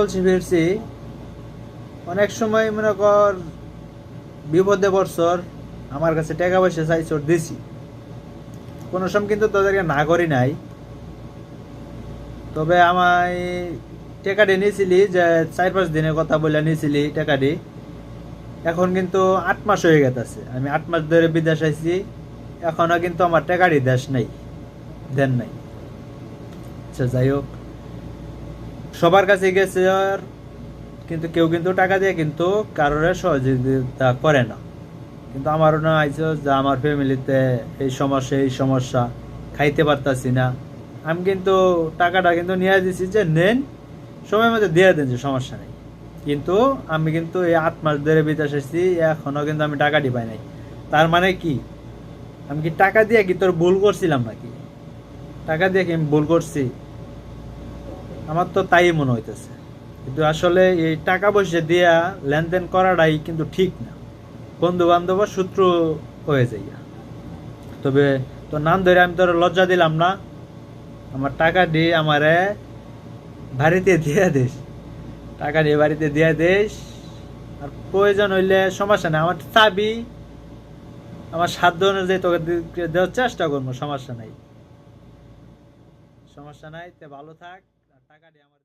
চলছি ফিরছি অনেক সময় মনে কর বিপদে বছর আমার কাছে টাকা পয়সা চাইছর দিছি। কোনো সময় কিন্তু তোদেরকে না করি নাই। তবে আমায় টাকাটি নিয়েছিলি যে চার পাঁচ দিনের কথা বলে নিয়েছিলি টাকাটি, এখন কিন্তু আট মাস হয়ে গেছে আমি আট মাস ধরে বিদেশ আইছি, এখনও কিন্তু আমার টাকাটি দেশ নাই, দেন নাই। আচ্ছা যাই হোক। সবার কাছে গেছে আর কিন্তু কেউ কিন্তু টাকা দিয়ে, কিন্তু কারোর সহযোগিতা করে না। কিন্তু আমারও না আইসো যে আমার ফ্যামিলিতে এই সমস্যা এই সমস্যা, খাইতে পারতাছি না। আমি কিন্তু টাকাটা কিন্তু নিয়ে দিছি যে, নেন, সময় মতো দিয়ে দেন, যে সমস্যা নেই। কিন্তু আমি কিন্তু এই আট মাস ধরে বিদেশ এসেছি এখনও কিন্তু আমি টাকাটি পাই নাই। তার মানে কি? আমি কি টাকা দিয়ে কি তোর ভুল করছিলাম নাকি? টাকা দিয়ে কি আমি ভুল করছি? আমার তো তাই মনে হইতেছে। কিন্তু আসলে এই টাকা পয়সা দিয়া লেনদেন করাটাই কিন্তু ঠিক না। বন্ধু বান্ধব সূত্র হয়ে যাইয়া। তবে তোর নাম ধরে আমি তোর লজ্জা দিলাম না। আমার টাকা দিয়ে আমারে বাড়িতে দিয়ে দিস। টাকা দিয়ে বাড়িতে দিয়ে দিস। আর প্রয়োজন হইলে সমস্যা নেই। আমার চাবি, আমার সাধ্য অনুযায়ী তোকে দেওয়ার চেষ্টা করব, সমস্যা নাই। সমস্যা নাই, তে ভালো থাক। টাকাটি আমার